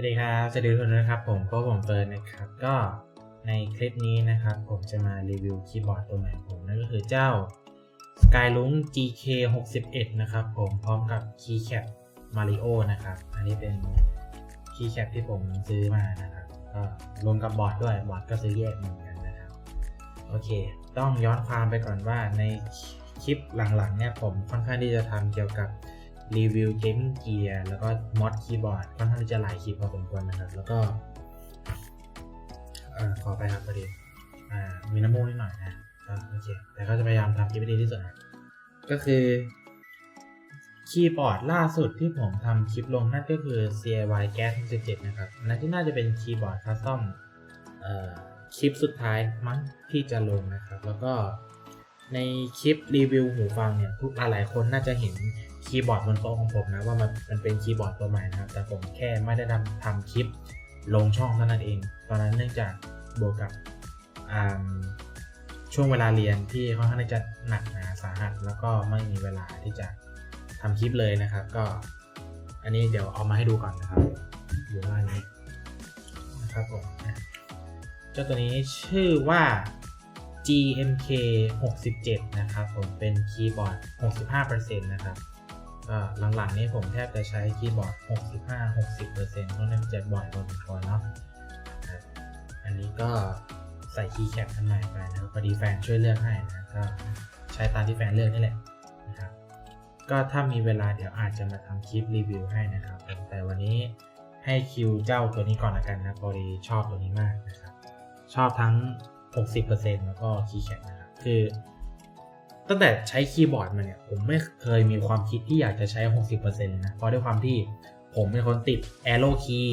วัสดีครับ สวัสดีทุกคนนะครับ ผมก็ผมเฟิร์นนะครับ ก็ในคลิปนี้นะครับ ผมจะมารีวิวคีย์บอร์ดตัวใหม่ผมนั่นก็คือเจ้า Skylunk GK 61นะครับ ผมพร้อมกับ Keycap Mario นะครับ อันนี้เป็น Keycap ที่ผมซื้อมานะครับ ก็รวมกับบอร์ดด้วย บอร์ดก็ซื้อแยกเหมือนกันนะครับ โอเค ต้องย้อนความไปก่อนว่าในคลิปหลังๆเนี่ยผมค่อนข้างที่จะทำเกี่ยวกับ รีวิวเกมมิ่งเกียร์แล้วก็มอดคีย์บอร์ดค่อนข้างจะหลายคลิปพอสมควรนะครับ แล้วก็ขอไปครับพอดีมีน้ำมูกนิดหน่อยนะโอเคแต่ก็จะพยายามทำคลิปให้ดีที่สุดนะก็คือคีย์บอร์ดล่าสุดที่ผมทำคลิปลงนั่นก็คือ CIY Gas 17นะครับนั่นที่น่าจะเป็นคีย์บอร์ดคัสตอมคลิปสุดท้ายมั้งที่จะลงนะครับ แล้วก็ ในคลิปรีวิวหูฟังเนี่ยทุกหลายๆคนน่าจะเห็นคีย์บอร์ดบนโต๊ะของผมนะว่ามันมันเป็นคีย์บอร์ดตัวใหม่นะครับแต่ผมแค่ไม่ได้ทำทำคลิปลงช่องเท่านั้นเอง ตอนนั้นเนื่องจากบวกกับช่วงเวลาเรียนที่ค่อนข้างจะหนักหนาสาหัส แล้วก็ไม่มีเวลาที่จะทำคลิปเลยนะครับ ก็ อันนี้เดี๋ยวเอามาให้ดูก่อนนะครับอยู่ว่านนี้นะครับผมเจ้าตัวนี้ชื่อว่า GMK 67 นะครับผมเป็นคีย์บอร์ด 65%นะครับหลังๆนี้ผมแทบจะใช้คีย์บอร์ด 65-60%เพราะนั่นจะบ่อยพอสมควรเนาะครับอันนี้ก็ใส่คีย์แคปข้างในไปนะครับพอดีแฟนช่วยเลือกให้นะก็ใช้ตามที่แฟนเลือกนี่แหละนะครับก็ถ้ามีเวลาเดี๋ยวอาจจะมาทำคลิปรีวิวให้นะครับ แต่วันนี้ให้คิวเจ้าตัวนี้ก่อนละกันนะพอดีชอบตัวนี้มากนะครับชอบทั้ง 60%แล้วก็คีย์แคปนะครับคือ ตั้งแต่ใช้คีย์บอร์ดมาเนี่ยผมไม่เคยมีความคิดที่อยากจะใช้ 60%เลยนะเพราะด้วยความที่ผมเป็นคนติด arrow key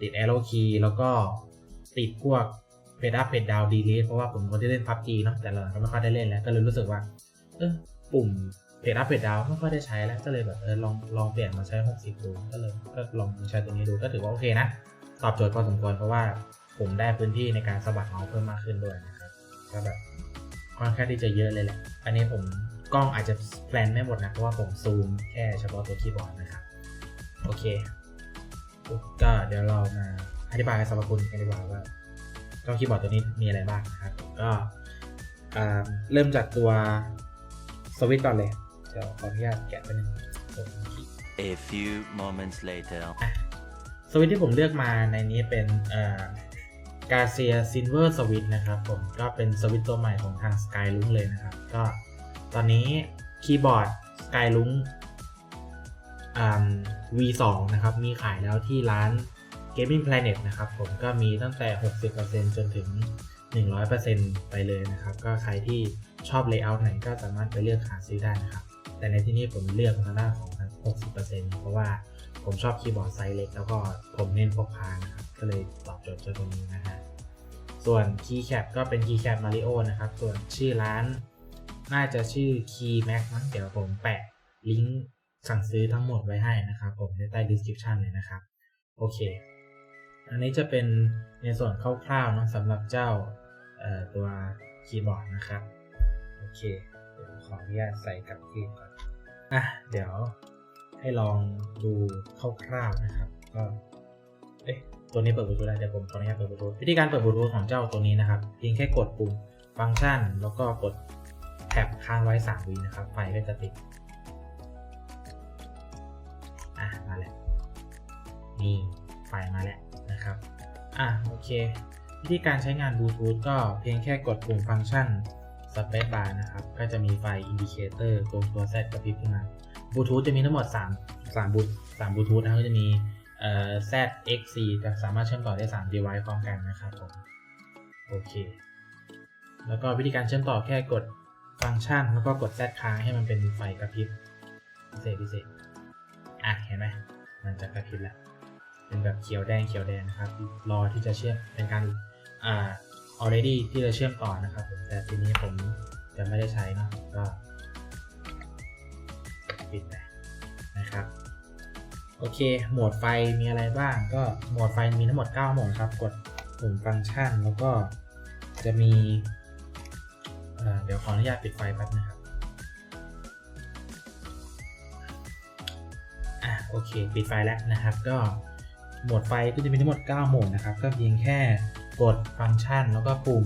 ติด arrow key แล้วก็ติดพวก pad up pad down delete เพราะว่าผมคนที่เล่น PUBG เนอะแต่หลังๆก็ไม่ค่อยได้เล่นแล้ว ก็เลยรู้สึกว่า เออปุ่ม pad up pad down ไม่ค่อยได้ใช้แล้วก็เลยแบบเออลองลองเปลี่ยนมาใช้ 60 ดูก็เลยก็ลองใช้ตัวนี้ดูก็ถือว่าโอเคนะ ตอบโจทย์พอสมควรเพราะว่า ผมได้พื้นที่ในการสะบัดเมาส์เพิ่มมากขึ้นด้วยนะครับก็แบบค่อนข้างที่จะเยอะเลยแหละ อันนี้ผมกล้องอาจจะแพลนไม่หมดนะเพราะว่าผมซูมแค่เฉพาะตัวคีย์บอร์ดนะครับ โอเค ก็เดี๋ยวเรามาอธิบายสรรพคุณกันดีกว่าว่าเจ้าคีย์บอร์ดตัวนี้มีอะไรบ้างนะครับ ก็อ่าเริ่มจากตัวสวิตช์ก่อนเลยเดี๋ยวขออนุญาตแกะไปหนึ่งตัวคีย์ A few moments later. สวิตช์ที่ผมเลือกมาในนี้เป็น กาเซียซินเวอร์สวิตนะครับผมก็เป็นสวิตช์ตัวใหม่ของทาง Skylunk เลยนะครับ ก็ตอนนี้คีย์บอร์ด Skylunk อ่า V2 นะครับ มีขายแล้วที่ร้าน Gaming Planet นะครับ ผมก็มีตั้งแต่ 60%จนถึง 100%ไปเลยนะครับ ก็ใครที่ชอบ Layout ไหนก็สามารถไปเลือกหาซื้อได้นะครับ แต่ในที่นี้ผมเลือกทางด้านของ 60%เพราะว่าผมชอบคีย์บอร์ดไซส์เล็กแล้วก็ผมเน้นพกพานะครับ ก็เลยตอบโจทย์เจ้าตัวนี้นะฮะส่วนคีย์แคปก็เป็นคีย์แคปมาริโอนะครับ ส่วนชื่อร้านน่าจะชื่อ Key Max มั้งเดี๋ยวผมแปะลิงก์สั่งซื้อทั้งหมดไว้ให้นะครับ ผมในใต้ description เลยนะครับ โอเค อันนี้จะเป็นในส่วนคร่าวๆนะสำหรับเจ้าตัวคีย์บอร์ดนะครับ โอเค เดี๋ยวขออนุญาตใส่กลับที่ก่อนอะเดี๋ยวให้ลองดูคร่าวๆนะครับ ก็ เอ๊ะ ตัวนี้เปิดบลูทูธได้เดี๋ยวผมขออนุญาตเปิดบลูทูธวิธีการเปิดบลูทูธของเจ้าตัวนี้นะครับเพียงแค่กดปุ่มฟังก์ชัน แล้วก็กดแท็บค้างไว้3วินะครับไฟก็จะติดอะมาแล้วนี่ไฟมาแล้วนะครับอะโอเค วิธีการใช้งานบลูทูธก็เพียงแค่กดปุ่มฟังก์ชันสเปซบาร์นะครับ ก็จะมีไฟอินดิเคเตอร์ตรงตัว Z กระพริบขึ้นมาบลูทูธจะมีทั้งหมด 3 3บลู3บลูทูธนะก็จะมี เอ่อ Z X C จะสามารถเชื่อมต่อได้ 3 device พร้อมกันนะครับผมโอเค แล้วก็วิธีการเชื่อมต่อแค่กดฟังก์ชัน แล้วก็กด Z ค้างให้มันเป็นไฟกระพริบพิเศษพิเศษอะเห็นไหมมันจะกระพริบแล้วเป็นแบบเขียวแดงเขียวแดงนะครับ รอที่จะเชื่อมเป็นการอ่า already ที่จะเชื่อมต่อนะครับผมแต่ทีนี้ผมจะไม่ได้ใช้นะก็ปิดไป โอเค โหมดไฟมีอะไรบ้าง ก็โหมดไฟมีทั้งหมด 9 โหมดครับ กดปุ่มฟังก์ชัน แล้วก็จะมีเเดี๋ยวขออนุญาตปิดไฟแป๊บนะครับ อะโอเค ปิดไฟแล้วนะครับ ก็โหมดไฟก็จะมีทั้งหมด 9 โหมดนะครับ ก็เพียงแค่กดฟังก์ชัน แล้วก็ปุ่ม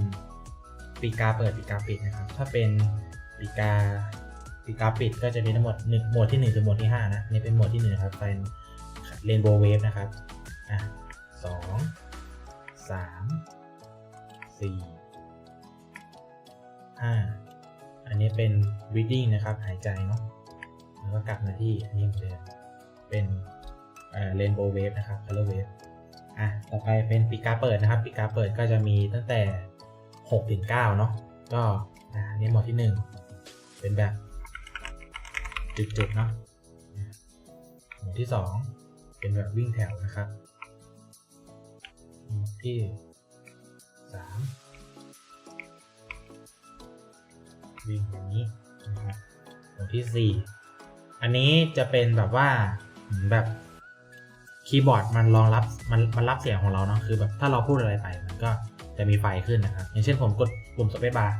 ปีกาเปิดปีกาปิดนะครับ ถ้าเป็นปีกา ปีกาปิดก็จะมีทั้งหมด1โหมดที่ 1 ถึงโหมดที่ 5 นะ นี่เป็นโหมดที่1นะครับ เป็นเรนโบว์เวฟนะครับ อะสองสามสี่ห้าอันนี้เป็น breathing นะครับ หายใจเนาะ แล้วก็กลับมาที่นนี้เหมือนเดิมเป็นเรนโบว์เวฟนะครับ color wave อะ ต่อไปเป็นปีกาเปิดนะครับปีกาเปิดก็จะมีตั้งแต่6ถึง9เนาะ ก็ อะอันนี้หมดที่ 1 เป็นแบบ จุดๆเนาะหมดที่ 2 เป็นแบบวิ่งแถวนะครับหมดที่ 3 วิ่งอย่างนี้นะครับหมดที่ 4 อันนี้จะเป็นแบบว่าแบบคีย์บอร์ดมันรองรับมันมันรับเสียงของเราเนาะคือแบบถ้าเราพูดอะไรไปมันก็จะมีไฟขึ้นนะครับ อย่างเช่นผมกดปุ่มสเปซบาร์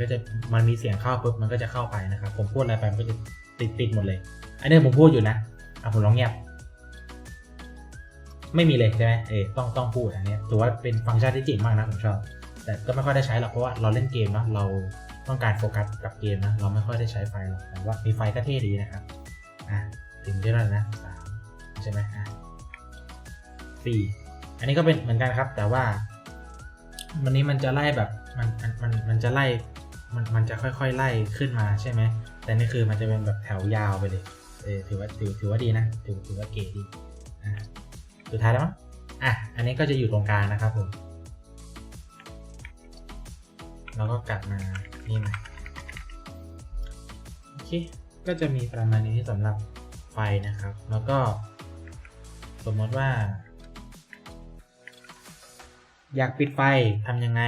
ก็จะมันมีเสียงเข้าปุ๊บมันก็จะเข้าไปนะครับ ผมพูดอะไรไปมันก็จะติดติดหมดเลย อันนี้ผมพูดอยู่นะอะผมลองเงียบไม่มีเลยใช่ไหมเออต้องต้องพูดอันนี้ถือว่าเป็นฟังก์ชันที่เจ๋งมากนะผมชอบ แต่ก็ไม่ค่อยได้ใช้หรอกเพราะว่าเราเล่นเกมเนาะเราต้องการโฟกัสกับเกมนะเราไม่ค่อยได้ใช้ไฟหรอกแต่ว่ามีไฟก็เท่ดีนะครับอะถึงที่แล้วนะสามใช่ไหมอะสี่อันนี้ก็เป็นเหมือนกันครับ แต่ว่า วันนี้มันจะไล่แบบมันมันมันมันจะไล่ มันมันจะค่อยๆไล่ขึ้นมาใช่ไหม แต่นี่คือมันจะเป็นแบบแถวยาวไปเลย เออถือว่าถือถือว่าดีนะ ถือถือว่าเก๋ดีอะสุดท้ายแล้วมั้งอะ อันนี้ก็จะอยู่ตรงกลางนะครับผม แล้วก็กลับมานี่มาโอเค ก็จะมีประมาณนี้สำหรับไฟนะครับ แล้วก็ สมมติว่า อยากปิดไฟทำยังไง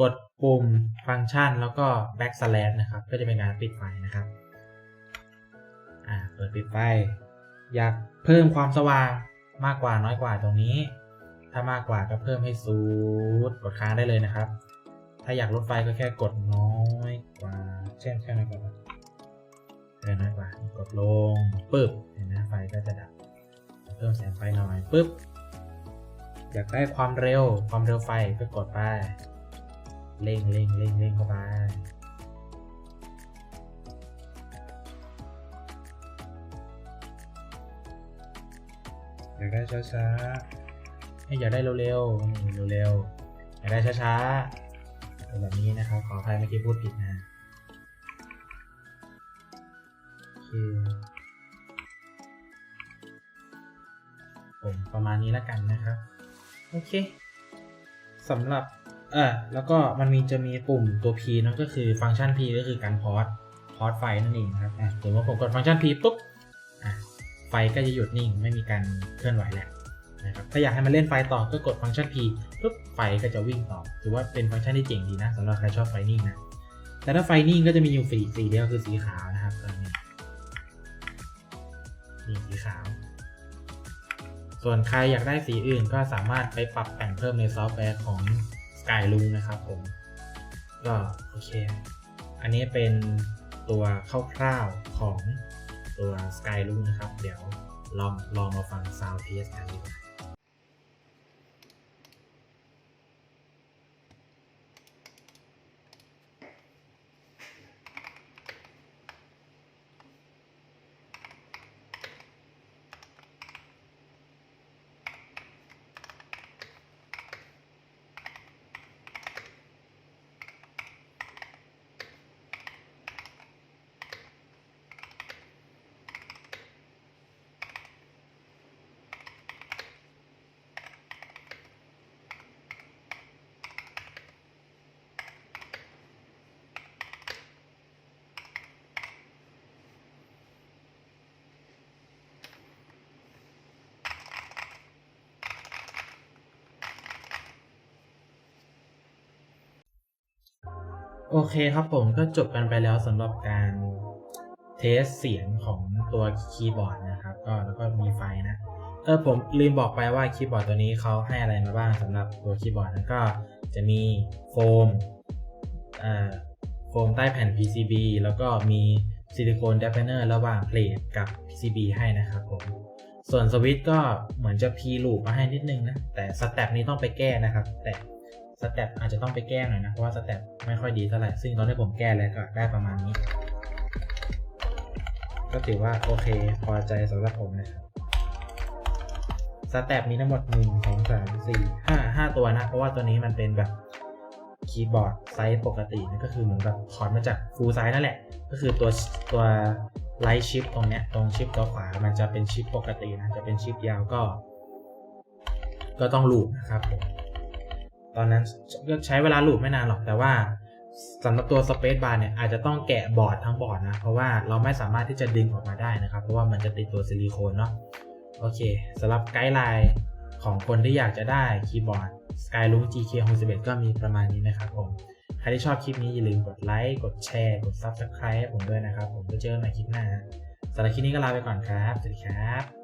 กดปุ่มฟังก์ชันแล้วก็ back slash นะครับ ก็จะเป็นการปิดไฟนะครับอ่าเปิดปิดไฟ อยากเพิ่มความสว่างมากกว่าน้อยกว่าตรงนี้ ถ้ามากกว่าก็เพิ่มให้สูดกดค้างได้เลยนะครับ ถ้าอยากลดไฟก็แค่กดน้อยกว่า เช่นแค่น้อยกว่าแค่น้อยกว่ากดลงปึ๊บเห็นไหมไฟก็จะดับ เพิ่มแสงไฟหน่อยปึ๊บอยากได้ความเร็วความเร็วไฟก็กดไป เร่งเร่งเร่งเร่งเข้าไปอยากได้ช้าๆให้อยากได้เร็วๆเร็วๆอยากได้ช้าๆเป็นแบบนี้นะครับ ขออภัยเมื่อกี้พูดผิดนะโอผมประมาณนี้แล้วกันนะครับ โอเคสำหรับ เออแล้วก็มันมีจะมีปุ่มตัว P นั่นก็คือฟังก์ชัน P ก็คือการพอสพอสไฟนั่นเองนะครับอะสมมติว่าผมกดฟังก์ชัน P ปุ๊บอะไฟก็จะหยุดนิ่งไม่มีการเคลื่อนไหวแล้วนะครับถ้าอยากให้มันเล่นไฟต่อก็กดฟังก์ชัน P ปุ๊บไฟก็จะวิ่งต่อถือว่าเป็นฟังก์ชันที่เจ๋งดีนะสำหรับใครชอบไฟนิ่งนะแต่ถ้าไฟนิ่งก็จะมีอยู่สีสีเดียวคือสีขาวนะครับตัวนี้นี่สีขาว ส่วนใครอยากได้สีอื่นก็สามารถไปปรับแต่งเพิ่มในซอฟต์แวร์ของ ไก่ลุงนะครับผมก็โอเค อันนี้เป็นตัวคร่าวๆของตัว Skyloom นะครับ เดี๋ยวลองลองมาฟังซาวเทสกันดีกว่า โอเคครับผมก็จบกันไปแล้วสำหรับการเทสเสียงของตัวคีย์บอร์ดนะครับ ก็แล้วก็มีไฟนะเออผมลืมบอกไปว่าคีย์บอร์ดตัวนี้เขาให้อะไรมาบ้างสำหรับตัวคีย์บอร์ดแล้วก็จะมีโฟมเอ่อโฟมใต้แผ่น PCB แล้วก็มีซิลิโคนเดฟเนอร์ระหว่างเพลทกับ PCB ให้นะครับผม ส่วนสวิตช์ก็เหมือนจะพีลูปมาให้นิดนึงนะ แต่สเต็ปนี้ต้องไปแก้นะครับ แต่ สเต็ปอาจจะต้องไปแก้หน่อยนะ เพราะว่าสเต็ปไม่ค่อยดีเท่าไหร่ ซึ่งตอนที่ผมแก้แล้วก็ได้ประมาณนี้ ก็ถือว่าโอเคพอใจสำหรับผมนะครับสเต็ปมีทั้งหมด 1 2 3 4 5 5 ตัวนะ เพราะว่าตัวนี้มันเป็นแบบคีย์บอร์ดไซส์ปกตินะก็คือเหมือนแบบถอดมาจากฟูลไซส์นั่นแหละ ก็คือตัวตัวไลท์ชิปตรงเนี้ยตรงชิปตัวขวา มันจะเป็นชิปปกตินะ จะเป็นชิปยาวก็ ก็ต้องลูปนะครับผม ตอนนั้นก็ใช้เวลาลูปไม่นานหรอกแต่ว่าสำหรับตัว Space Bar เนี่ยอาจจะต้องแกะบอร์ดทั้งบอร์ดนะ เพราะว่าเราไม่สามารถที่จะดึงออกมาได้นะครับ เพราะว่ามันจะติดตัวซิลิโคนเนาะโอเคสำหรับไกด์ไลน์ของคนที่อยากจะได้คีย์บอร์ด Skyloom GK61 ก็มีประมาณนี้นะครับผม ใครที่ชอบคลิปนี้อย่าลืมกดไลค์ กดแชร์ กด Subscribe ผมด้วยนะครับ ผมไว้เจอกันใหม่คลิปหน้าสำหรับคลิปนี้ก็ลาไปก่อนครับ สวัสดีครับ